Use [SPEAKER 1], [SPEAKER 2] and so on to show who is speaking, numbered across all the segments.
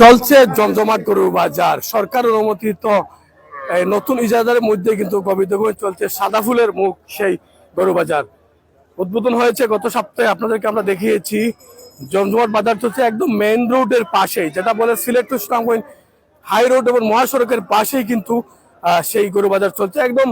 [SPEAKER 1] চলছে জমজমাট গরু বাজার। সরকার অনুমোদিত নতুন ইজাদারের মধ্যে কিন্তু গোবিন্দগঞ্জ চলছে সাদা ফুলের মুখ সেই গরু বাজার। উদ্বোধন হয়েছে গত সপ্তাহে, আপনাদেরকে আমরা দেখিয়েছি। জমজমাট বাজার চলছে একদম মেইন রোডের পাশেই, যেটা বলে Sylhet to Sunamganj high road এবং মহাসড়কের পাশেই কিন্তু সেই গরু বাজার চলছে। একদম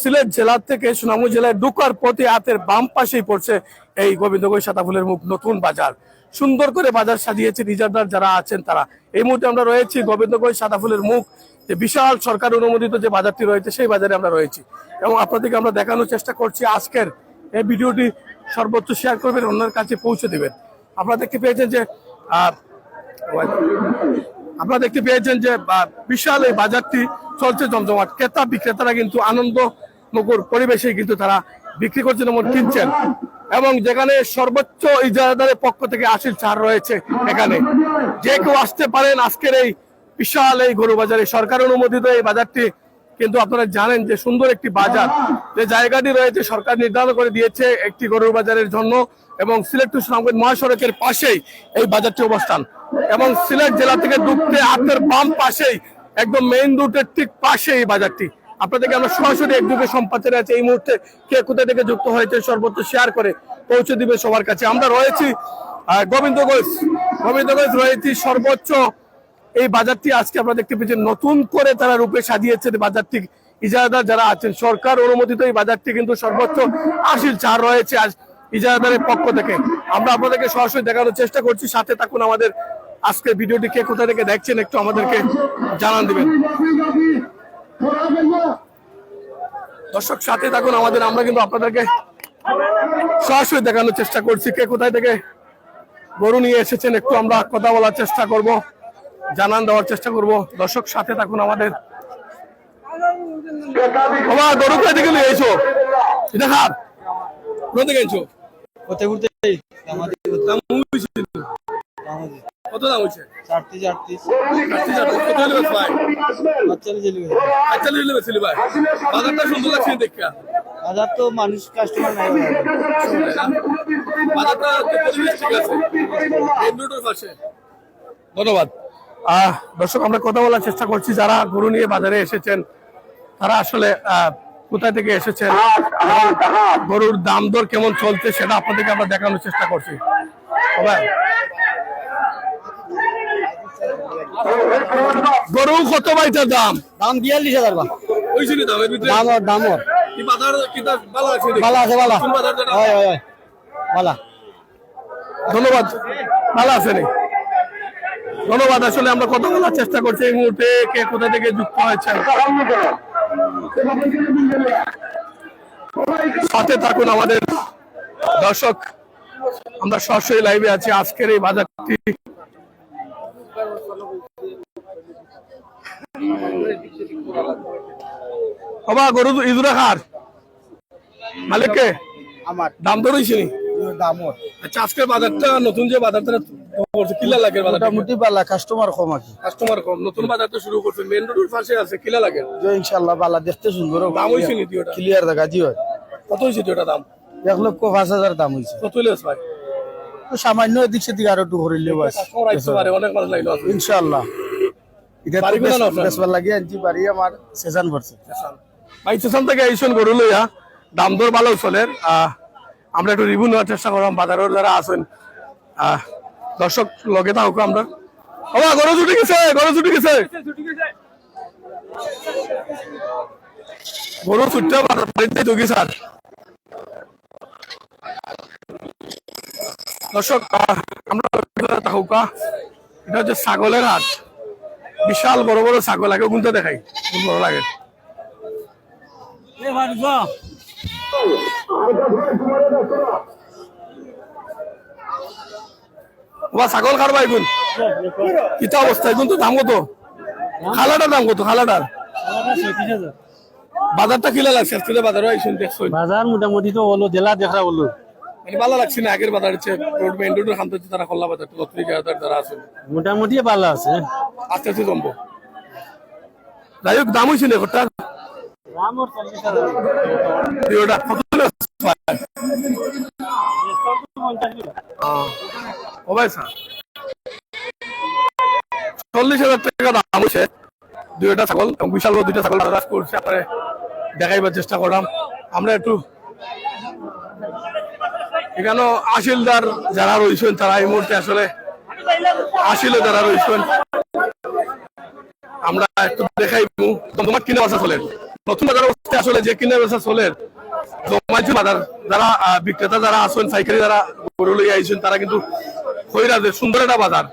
[SPEAKER 1] সিলেট জেলা থেকে সুনামগঞ্জ জেলায় ঢুকার পথে হাতের বাম পাশেই পড়ছে এই গোবিন্দগঞ্জ সাদা ফুলের মুখ নতুন বাজার। সুন্দর করে বাজার সাজিয়েছে রিজার্ভার যারা আছেন তারা। এই মুহূর্তে আমরা রয়েছি গোবিন্দগঞ্জ সাদা ফুলের মুখ, যে বিশাল সরকার অনুমোদিত যে বাজারটি রয়েছে সেই বাজারে আমরা রয়েছি। এবং আপনাদেরকে আমরা দেখানোর চেষ্টা করছি আজকের এই ভিডিওটি সর্বোচ্চ শেয়ার করবেন, অন্যের কাছে পৌঁছে দেবেন। আপনারা দেখতে পেয়েছেন যে আপনারা দেখতে পেয়েছেন যে বিশাল এই বাজারটি চলছে জমজমাট। ক্রেতা বিক্রেতারা কিন্তু আনন্দ মুখর পরিবেশে কিন্তু তারা বিক্রি করছেন এবং কিনছেন। এবং যেখানে সর্বোচ্চ ইজারাদারের পক্ষ থেকে আশির ছাড় রয়েছে এখানে। যে কেউ আসতে পারেন, আজকের এই বিশাল এই গরু বাজারে সরকার অনুমোদিত এই বাজারটি। কিন্তু আপনারা জানেন যে সুন্দর একটি বাজার, যে জায়গাটি রয়েছে, সরকার নির্ধারণ করে দিয়েছে একটি গরুর বাজারের জন্য এবং সিলেট টু সুনামগঞ্জ মহাসড়কের পাশেই এই বাজারটি অবস্থান। এবং সিলেট জেলা থেকে ঢুকতে আপনার বাম পাশেই, একদম মেইন রুটের ঠিক পাশে এই বাজারটি। আপনাদেরকে আমরা সরাসরি একদিকে সম্পাদনে আছে, এই মুহূর্তে কে কোথা থেকে যুক্ত হয়েছে সর্বোচ্চ শেয়ার করে পৌঁছে দিবে সবার কাছে। আমরা রয়েছি গোবিন্দগঞ্জ গোবিন্দগঞ্জ রয়েছি সর্বোচ্চ। এই বাজারটি আজকে আপনারা দেখতে পেয়েছেন, নতুন করে তারা রূপে সাজিয়েছে বাজারটি। ইজারাদার যারা আছেন, সরকার অনুমোদিত এই বাজারটি কিন্তু সর্বোচ্চ আশির চার রয়েছে আজ ইজারাদারের পক্ষ থেকে। আমরা আপনাদেরকে সরাসরি দেখানোর চেষ্টা করছি, সাথে থাকুন আমাদের আজকে ভিডিওটি কে কোথা থেকে দেখছেন একটু আমাদেরকে জানান দিবেন। দর্শক সাথে থাকুন আমাদের আমরা কিন্তু আপনাদেরকে সরাসরি দেখানোর চেষ্টা করছি। কে কোথায় থেকে গরু নিয়ে এসেছেন একটু আমরা কথা বলার চেষ্টা করব জানান দেওয়ার চেষ্টা করব। দর্শক সাথে থাকুন আমাদের। বাবা গরু কোথা থেকে নিয়ে এসো? খার কোথা থেকে এনেছো?
[SPEAKER 2] ঘুরতে ঘুরতে আমাদের
[SPEAKER 1] কত দাম হয়েছে?
[SPEAKER 2] চারটি চারটি।
[SPEAKER 1] কত হলে ভাই?
[SPEAKER 2] বাচ্চা চলে গেছে।
[SPEAKER 1] নিলে ভাই। বাজারটা সুন্দর লাগছে দেখা
[SPEAKER 2] বাজার তো মানুষ কাস্টমার নাই
[SPEAKER 1] বাজারটা পরিবেশ ঠিক আছে। মেইন পাশে। ধন্যবাদ। আহ দর্শক আমরা কথা বলার চেষ্টা করছি। যারা গরু নিয়ে বাজারে এসেছেন তারা আসলে আহ, কোথায় থেকে এসেছেন? গরুর দাম দর কেমন চলছে সেটা আপনাদেরকে আমরা দেখানোর চেষ্টা করছি। সবাই গরু কত বাইটার দাম?
[SPEAKER 2] দাম বিয়াল্লিশ হাজার বা
[SPEAKER 1] ওই ছিল
[SPEAKER 2] দাম ওর দাম ওর।
[SPEAKER 1] কি বাজার কি দাম ভালো আছে?
[SPEAKER 2] ভালো আছে? হয় হয় ভালো
[SPEAKER 1] ধন্যবাদ। ভালো আছেন ধন্যবাদ। আসলে আমরা কথা বলার চেষ্টা করছি এই মুহূর্তে কে কোথা থেকে যুক্ত হয়েছেন সাথে থাকুন আমাদের দর্শক। আমরা সরাসরি লাইভে আছি। আজকের এই বাজারটি বাবা গরু খার মালিককে
[SPEAKER 2] আমার
[SPEAKER 1] দাম তো রয়েছে নি?
[SPEAKER 2] দাম ওর
[SPEAKER 1] আচ্ছা আজকের বাজারটা নতুন যে বাজারটা কিলা লাগে বাজারটা
[SPEAKER 2] মোটামুটি পালা কাস্টমার কম কি
[SPEAKER 1] কাস্টমার কম নতুন বাজার তো শুরু করছে মেন রোডের পাশে আছে কিলা লাগে?
[SPEAKER 2] যে ইনশাল্লাহ পালা দেখতে সুন্দর
[SPEAKER 1] দাম হয়েছে নি ওটা
[SPEAKER 2] ক্লিয়ার দেখা হয়।
[SPEAKER 1] কত হয়েছে ওটা দাম?
[SPEAKER 2] এক লক্ষ পাঁচ হাজার দাম হয়েছে
[SPEAKER 1] কত হইলে ভাই?
[SPEAKER 2] সামান্য এদিক সেদিক আরও একটু করিলে বাস ইনশাল্লাহ এটা আনছি বাড়ি আমার
[SPEAKER 1] ভাই থেকে এইসন গরু লইয়া দাম দর ভালো চলে আহ, আমরা একটু রিভিউ নেওয়ার চেষ্টা করলাম বাজারের যারা আছেন আহ, দর্শক লগে থাকুক আমরা। বাবা গরু ছুটি গেছে গরু ছুটি গেছে। গরু ছুটতে ঢুকি স্যার। দর্শক আমরা থাকুক এটা হচ্ছে ছাগলের হাট। বিশাল বড় বড় ছাগল আগে গুনতে দেখাই। খুব বড় লাগে। ছাগল কার ভাই গুন। কিতা অবস্থা? এগুন তো দাম কত? খালাটার দাম কত? খালাটার? বাজারটা কিলা লাগছে? দেখছুন।
[SPEAKER 2] বাজার মোটামুটি তো হলো জেলা দেখা বলল
[SPEAKER 1] মানে ভালো লাগছে না আগের বাজার হচ্ছে রোড মেইন রোডের তারা খোলা বাজার যারা আছেন
[SPEAKER 2] মোটামুটি ভালো আছে।
[SPEAKER 1] আস্তে আস্তে জমবো। যাই হোক দাম হয়েছে না ঘরটা চল্লিশ হাজার টাকা দাম হচ্ছে দুইটা ছাগল এবং বিশাল বড় দুইটা ছাগল বাজার করছে আপনারা দেখাইবার চেষ্টা করলাম। আমরা একটু এখানেও আসিলদার যারা রয়েছেন, তারা এই মুহূর্তে আসলে আসিল যারা রয়েছেন, আমরা একটু দেখাই তোমার কিনে বাসা চলেন নতুন বাজার আসলে যে কিনে বাসা চলেন জমাইছে বাজার। যারা বিক্রেতা যারা পাইকারি যারা আইছেন, তারা কিন্তু যে সুন্দর একটা বাজার।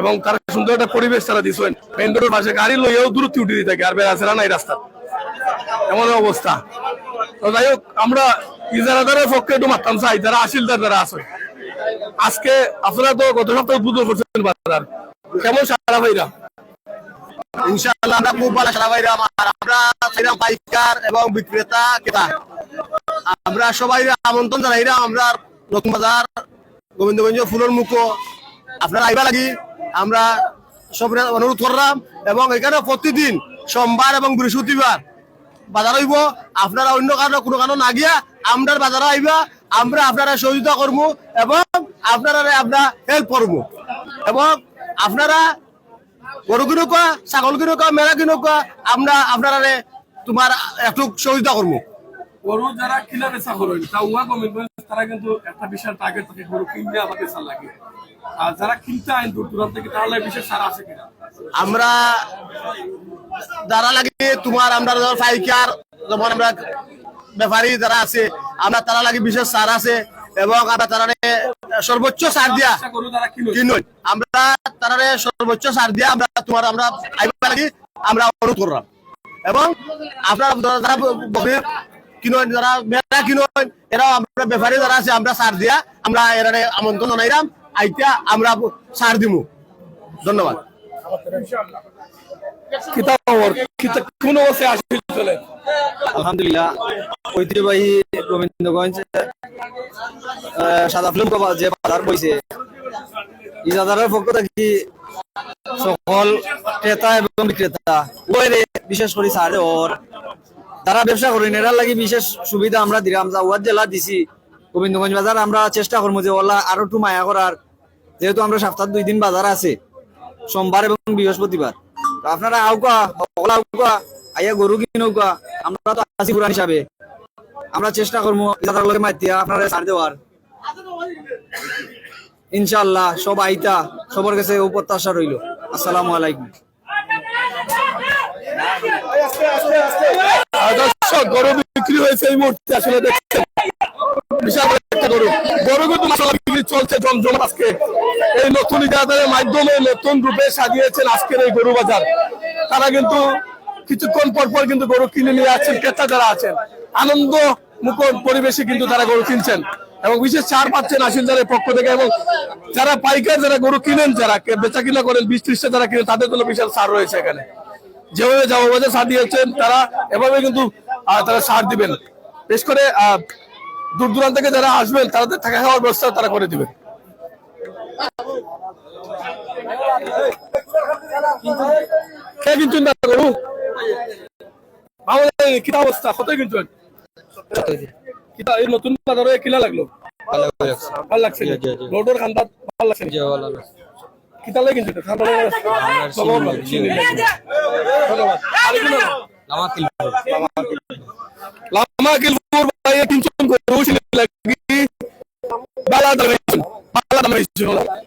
[SPEAKER 1] এবং তারা সুন্দর একটা পরিবেশ তারা দিচ্ছেন মেন রোডের পাশে গাড়ি লইয়াও দূরত্ব উঠে দিতে আর নাই রাস্তা এমন অবস্থা। তো যাই হোক, আমরা পক্ষে একটু চাই যারা যারা আছে। আজকে আপনারা তো গত সপ্তাহে উদ্বোধন করছেন বাজার। কেমন সারা ভাইরা?
[SPEAKER 3] আমরা সবাই আমন্ত্রণ জানাইলাম আমরা নতুন বাজার, গোবিন্দগঞ্জ ফুলের মুখো। আপনারা আইবা লাগি, আমরা সব অনুরোধ করলাম এবং এখানে প্রতিদিন সোমবার এবং বৃহস্পতিবার বাজার হইব আপনারা অন্য কারণে কোনো কারণ না গিয়া আমরা বাজারে আইবা আমরা আপনারা সহযোগিতা করব এবং আপনারা আমরা হেল্প করব। এবং আপনারা গরু কিনো কোয়া ছাগল কিনো কোয়া মেলা কিনো কোয়া আমরা আপনারা তোমার একটু সহযোগিতা করব।
[SPEAKER 1] গরু যারা কিনা বেচা করেন তা উহা কমিটমেন্ট তারা কিন্তু একটা বিশাল টার্গেট থাকে গরু কিনলে আমাদের সার লাগে। আর যারা কিনতে আইন দূর দূরান্ত থেকে তাহলে বিশেষ সার আছে কিনা?
[SPEAKER 3] আমরা যারা লাগে তোমার আমরা যারা পাইকার যেমন আমরা ব্যাপারী যারা আছে আমরা তারা লাগে বিশেষ সার আছে এবং আমরা তারা সর্বোচ্চ সার দিয়া কিনুন আমরা তারা সর্বোচ্চ সার দিয়া আমরা তোমার আমরা আইবা লাগি আমরা অনুরোধ করলাম। এবং আপনারা যারা যারা বকরির কিনুন যারা মেলা কিনুন এরাও আমরা ব্যাপারী যারা আছে আমরা সার দিয়া আমরা এরা আমন্ত্রণ জানাইলাম আইতা আমরা সার দিমু। ধন্যবাদ।
[SPEAKER 1] কোন অবস্থায়
[SPEAKER 4] আলহামদুলিল্লাহ, ঐতিহ্যবাহী গোবিন্দগঞ্জ সাদা ফিল্ম যে বাজার বইছে পক্ষ থেকে সকল ক্রেতা এবং বিক্রেতা উভয়ের বিশেষ করে সারে ওর তারা ব্যবসা করেন, এরার লাগি বিশেষ সুবিধা আমরা দিলাম। জাওয়াত জেলা দিছি, গোবিন্দগঞ্জ বাজার, আমরা চেষ্টা করব যে ওলা আরও একটু মায়া করার, যেহেতু আমরা সপ্তাহ দুই দিন বাজার আছে, সোমবার এবং বৃহস্পতিবার। আপনারা আউকা আইয়া গরু কিনুকা আমরা তো পুরান হিসাবে। আমরা চেষ্টা করব আপনারা ছাড় দেওয়ার। ইনশাল্লাহ সব আইতা, সবার কাছে ও প্রত্যাশা রইল। আসসালামু আলাইকুম।
[SPEAKER 1] গরু বিক্রি হয়েছে এই মুহূর্তে, আসলে একটা গরু। গরু কিন্তু বিক্রি চলছে জমজম আজকে। এই নতুন ইজাদারের মাধ্যমে নতুন রূপে সাজিয়েছেন আজকের এই গরু বাজার। তারা কিন্তু কিছুক্ষণ পর পর কিন্তু গরু কিনে নিয়ে আসছেন ক্রেতা যারা আছেন। আনন্দ মুখর পরিবেশে কিন্তু তারা গরু কিনছেন। এবং বিশেষ ছাড় পাচ্ছেন আসিলদারের পক্ষ থেকে এবং যারা পাইকার যারা গরু কিনেন যারা বেচা কিনা করেন বিশ ত্রিশটা যারা কিনেন তাদের জন্য বিশাল ছাড় রয়েছে এখানে। যেভাবে যাব বাজার সার দিয়েছেন তারা এভাবে কিন্তু তারা সার দিবেন। বেশ করে আহ, দূর দূরান্ত থেকে যারা আসবেন তাদের থাকা খাওয়ার ব্যবস্থা তারা করে দিবেন কে গরু? আমাদের কিতা অবস্থা? কত কিনছেন? কিতা এই নতুন বাজারে কিনা লাগল? ভালো লাগছে রোডের খান্দা ভালো লাগছে কিতা লাগে কিনছেন? খান্দা ধন্যবাদ। ধন্যবাদ আর কোনো না? লামা কিলপুর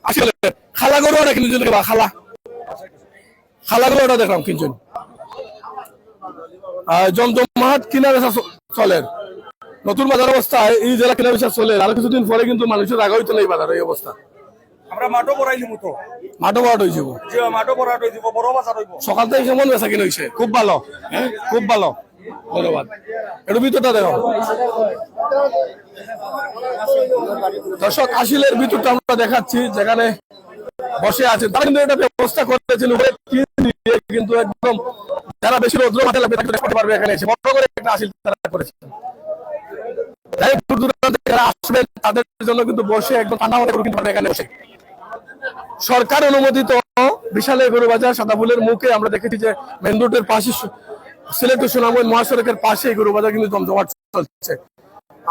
[SPEAKER 1] আসলে খালা গরু ওটা খালা। খালা গরু ওটা দেখলাম আর জমজমাট কিনা বেচা চলে। নতুন বাজার অবস্থায় এই জেলা কিনা বেচা চলে। আর কিছুদিন পরে কিন্তু মানুষের আগে হইতো না এই বাজার এই অবস্থা।
[SPEAKER 5] আমরা বড়াই নিব তো
[SPEAKER 1] হয়েছে
[SPEAKER 5] যে মাঠও বড়াই হয়ে বড় বাজার হইব।
[SPEAKER 1] সকাল থেকে কেমন বেচা কিনা হয়েছে খুব ভালো। হ্যাঁ? খুব ভালো। ধন্যবাদ। একটু ভিতরটা দেখো দর্শক আসিলের ভিতরটা আমরা দেখাচ্ছি, যেখানে বসে আছে। তারা কিন্তু এটা ব্যবস্থা দিয়ে, কিন্তু একদম যারা বেশি রৌদ্র মাঠে লাগবে দেখতে পারবে এখানে এসে। করে একটা আসিল তারা করেছে। যাই দূর দূরান্ত যারা আসবেন, তাদের জন্য কিন্তু বসে একদম ঠান্ডা মাথায় কিনতে পারবে এখানে বসে। সরকার অনুমোদিত বিশাল এই বাজার সাদাফুলের মুখে আমরা দেখেছি যে মেন রোডের পাশে সিলেট সুনামগঞ্জ মহাসড়কের পাশে এই গরু বাজার কিন্তু চলছে।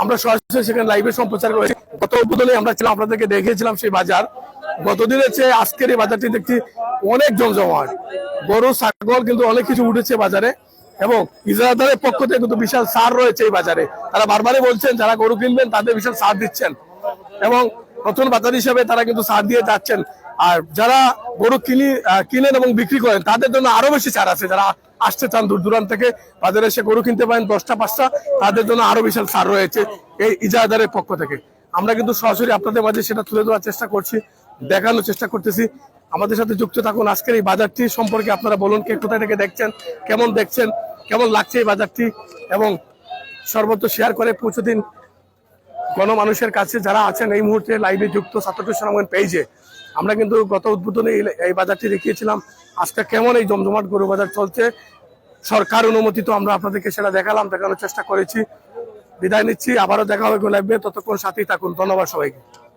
[SPEAKER 1] আমরা সরাসরি সেখানে লাইভে সম্প্রচার করেছি। গত উদ্বোধনে আমরা ছিলাম, আপনাদেরকে দেখিয়েছিলাম সেই বাজার। গতদিনের চেয়ে আজকের এই বাজারটি দেখছি অনেক জমজমাট। গরু, ছাগল কিন্তু অনেক কিছু উঠেছে বাজারে এবং ইজারাদারের পক্ষ থেকে কিন্তু বিশাল সার রয়েছে এই বাজারে। তারা বারবারই বলছেন, যারা গরু কিনবেন তাদের বিশাল সার দিচ্ছেন এবং নতুন বাজার হিসাবে তারা কিন্তু সার দিয়ে যাচ্ছেন। আর যারা গরু কিনি কিনেন এবং বিক্রি করেন, তাদের জন্য আরও বেশি ছাড় আছে। যারা আসতে চান দূর দূরান্ত থেকে বাজারে এসে গরু কিনতে পারেন দশটা, পাঁচটা, তাদের জন্য আরও বিশাল ছাড় রয়েছে এই ইজারাদারের পক্ষ থেকে। আমরা কিন্তু সরাসরি আপনাদের মাঝে সেটা তুলে দেওয়ার চেষ্টা করছি, দেখানোর চেষ্টা করতেছি। আমাদের সাথে যুক্ত থাকুন আজকের এই বাজারটি সম্পর্কে আপনারা বলুন কে কোথায় থেকে দেখছেন, কেমন দেখছেন, কেমন লাগছে এই বাজারটি, এবং সর্বত্র শেয়ার করে পৌঁছে দিন গণমানুষের কাছে যারা আছেন এই মুহূর্তে লাইভে যুক্ত ছাত্রটি সনামন পেজে আমরা কিন্তু গত উদ্বোধনে এই- বাজারটি দেখিয়েছিলাম। আজকে কেমন এই জমজমাট গরু বাজার চলছে? সরকার অনুমতি তো আমরা আপনাদেরকে সেটা দেখালাম, দেখানোর চেষ্টা করেছি। বিদায় নিচ্ছি, আবারও দেখা হবে লাগবে ততক্ষণ সাথেই থাকুন। ধন্যবাদ সবাইকে।